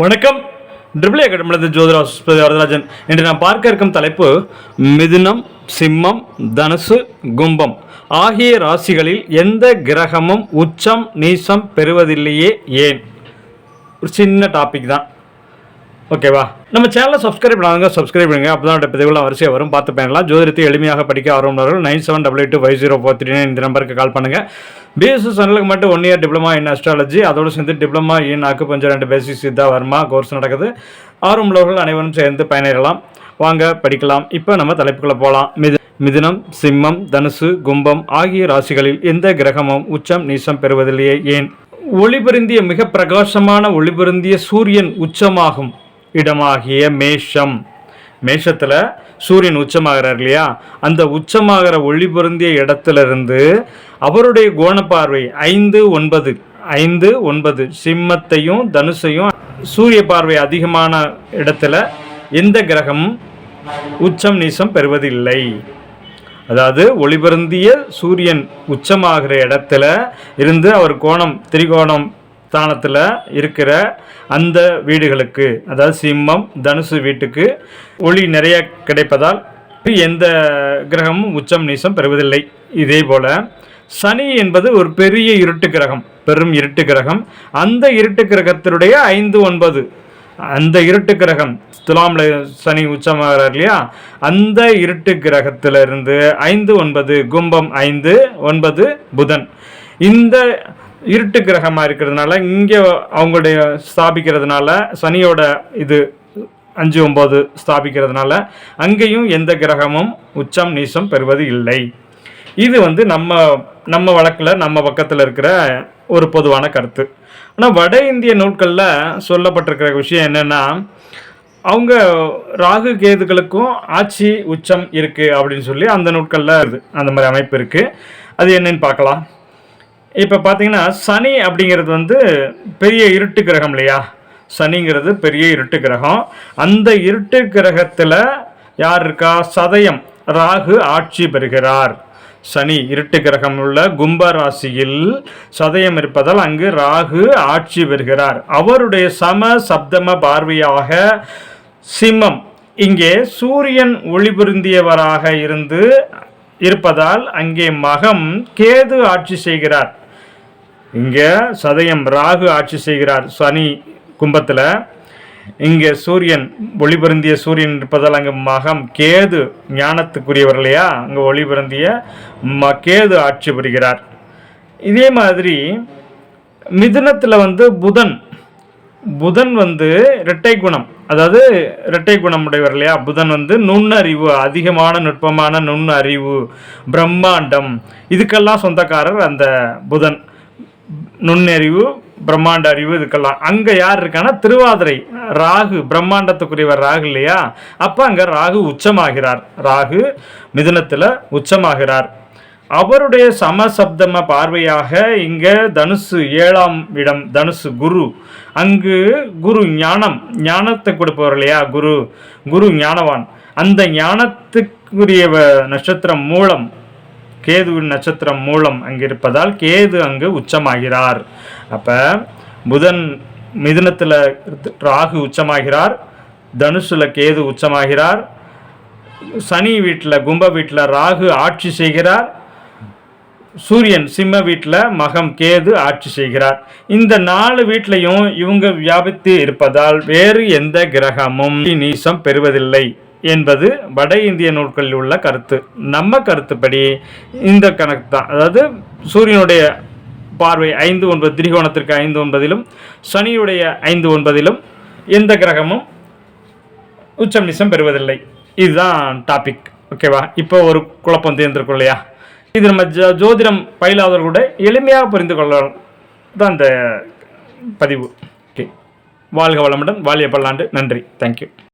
வணக்கம். ட்ரிபிள் அகாடமிலிருந்து ஜோதிரா வரதராஜன். இன்று நாம் பார்க்க இருக்கும் தலைப்பு மிதுனம் சிம்மம் தனுசு கும்பம். ஆகிய ராசிகளில் எந்த கிரகமும் உச்சம் நீசம் பெறுவதில்லையே ஏன்? ஒரு சின்ன டாபிக் தான். ஓகேவா? நம்ம சேனலை சப்ஸ்கிரைப் பண்ணாங்க சப்ஸ்கிரைப் பண்ணுங்க. அப்போ தான் பதிவுலாம் வரிசையாக வரும். பார்த்து பயனலாம் ஜோதிடத்தை எளிமையாக படிக்க ஆர்வம் nine seven double eight two five zero four three இந்த நம்பருக்கு கால் பண்ணுங்கள் பிஎஸ்சி சேனலுக்கு மட்டும் one year diploma in astrology அதோடு சேர்ந்து டிப்ளமா இன் அக்குபஞ்சர் ரெண்டு பேசிக் சித்தா வர்மா கோர்ஸ் நடக்குது. ஆர்வம் உள்ளவர்கள் அனைவரும் சேர்ந்து பயணிடலாம் வாங்க படிக்கலாம். இப்போ நம்ம தலைப்புக்குள்ளே போகலாம் மிது மிதுனம் சிம்மம் தனுசு கும்பம் ஆகிய ராசிகளில் எந்த கிரகமும் உச்சம் நீசம் பெறுவதில்லையே. ஏன்? ஒளிபருந்திய மிக பிரகாசமான ஒளிபருந்திய சூரியன் உச்சமாகும். இடமாகிய மேஷம். மேஷத்தில் சூரியன் உச்சமாகிறார் இல்லையா? அந்த உச்சமாகிற ஒளி பொருந்திய இடத்துல இருந்து அவருடைய கோணப்பார்வை ஐந்து ஒன்பது ஐந்து ஒன்பது சிம்மத்தையும் தனுசையும் சூரிய பார்வை அதிகமான இடத்துல எந்த கிரகம் உச்சம் நீசம் பெறுவதில்லை. அதாவது ஒளிபருந்திய சூரியன் உச்சமாகிற இடத்துல இருந்து அவர் கோணம் திரிகோணம் ஸ்தானத்தில் இருக்கிற அந்த வீடுகளுக்கு அதாவது சிம்மம் தனுசு வீட்டுக்கு ஒளி நிறைய கிடைப்பதால் எந்த கிரகமும் உச்சம் நீசம் பெறுவதில்லை. இதே போல் சனி என்பது ஒரு பெரிய இருட்டு கிரகம் பெரும் இருட்டு கிரகம். அந்த இருட்டு கிரகத்தினுடைய ஐந்து ஒன்பது அந்த இருட்டு கிரகம் துலாமில் சனி உச்சமாகிறார் இல்லையா? அந்த இருட்டு கிரகத்திலிருந்து ஐந்து ஒன்பது கும்பம் ஐந்து ஒன்பது புதன். இந்த இருட்டு கிரகமாக இருக்கிறதுனால இங்கே அவங்களுடைய ஸ்தாபிக்கிறதுனால சனியோட இது அஞ்சு ஒம்பது ஸ்தாபிக்கிறதுனால அங்கேயும் எந்த கிரகமும் உச்சம் நீசம் பெறுவது இல்லை. இது வந்து நம்ம நம்ம வழக்கில் நம்ம பக்கத்தில் இருக்கிற ஒரு பொதுவான கருத்து. ஆனால் வட இந்திய நூல்களில் சொல்லப்பட்டிருக்கிற விஷயம் என்னென்னா அவங்க ராகு கேதுகளுக்கும் ஆட்சி உச்சம் இருக்குது அப்படின்னு சொல்லி அந்த நூட்களில் இது அந்த மாதிரி அமைப்பு இருக்குது அது என்னன்னு பார்க்கலாம். இப்போ பார்த்தீங்கன்னா சனி அப்படிங்கிறது வந்து பெரிய இருட்டு கிரகம் இல்லையா? சனிங்கிறது பெரிய இருட்டு கிரகம். அந்த இருட்டு கிரகத்தில் யார் இருக்கா? சதயம் ராகு ஆட்சி பெறுகிறார். சனி இருட்டு கிரகம் உள்ள கும்ப ராசியில் சதயம் இருப்பதால் அங்கு ராகு ஆட்சி பெறுகிறார். அவருடைய சம சப்தம பார்வையாக சிம்மம். இங்கே சூரியன் ஒளிபுருந்தியவராக இருந்து இருப்பதால் அங்கே மகம் கேது ஆட்சி செய்கிறார். இங்கே சதயம் ராகு ஆட்சி செய்கிறார் சனி கும்பத்தில். இங்கே சூரியன் ஒளிபருந்திய சூரியன் இருப்பதால் அங்கே மகம் கேது ஞானத்துக்குரியவர் இல்லையா அங்கே ஒளிபருந்திய ம கேது ஆட்சி புரிகிறார். இதே மாதிரி மிதுனத்தில் வந்து புதன். புதன் வந்து இரட்டை குணம். அதாவது இரட்டை குணம் உடையவர் இல்லையா புதன் வந்து நுண்ணறிவு அதிகமான நுட்பமான நுண்ணறிவு பிரம்மாண்டம். இதுக்கெல்லாம் சொந்தக்காரர் அந்த புதன். நுண்ணறிவு பிரம்மாண்ட அறிவு இதுக்கெல்லாம். அங்கே யார் இருக்கான்னா திருவாதிரை. ராகு பிரம்மாண்டத்துக்குரியவர் ராகு இல்லையா? அப்போ அங்கே ராகு உச்சமாகிறார். ராகு மிதுனத்தில் உச்சமாகிறார். அவருடைய சமசப்தம பார்வையாக இங்கே தனுசு ஏழாம் இடம் தனுசு குரு. அங்கு குரு ஞானம் ஞானத்தை கொடுப்பவர் இல்லையா? குரு குரு ஞானவான். அந்த ஞானத்துக்குரிய நட்சத்திரம் மூலம் கேதுவின் நட்சத்திரம் மூலம் அங்கு இருப்பதால் கேது அங்கு உச்சமாகிறார். அப்போ புதன் மிதுனத்தில் ராகு உச்சமாகிறார் தனுஷில் கேது உச்சமாகிறார் சனி வீட்டில் கும்ப வீட்டில் ராகு ஆட்சி செய்கிறார் சூரியன் சிம்ம வீட்டில் மகம் கேது ஆட்சி செய்கிறார். இந்த நாலு வீட்லையும் இவங்க வியாபித்து இருப்பதால் வேறு எந்த கிரகமும் நீசம் பெறுவதில்லை. என்பது வட இந்திய நூல்களில் உள்ள கருத்து. நம்ம கருத்துப்படி இந்த கணக்கு தான் அதாவது சூரியனுடைய பார்வை ஐந்து ஒன்பது திரிகோணத்திற்கு ஐந்து ஒன்பதிலும் சனியுடைய ஐந்து ஒன்பதிலும் எந்த கிரகமும் உச்சம் நிசம் பெறுவதில்லை. இதுதான் டாபிக் ஓகேவா இப்போ ஒரு குழப்பம் தேர்ந்திருக்கும் இல்லையா? இது நம்ம ஜ ஜோதிடம் பயிலாதவர்கள் கூட எளிமையாக புரிந்து கொள்ளலாம். தான் இந்த பதிவு. ஓகே வாழ்க வளமுடன். வாழிய பல்லாண்டு. நன்றி. தேங்க்யூ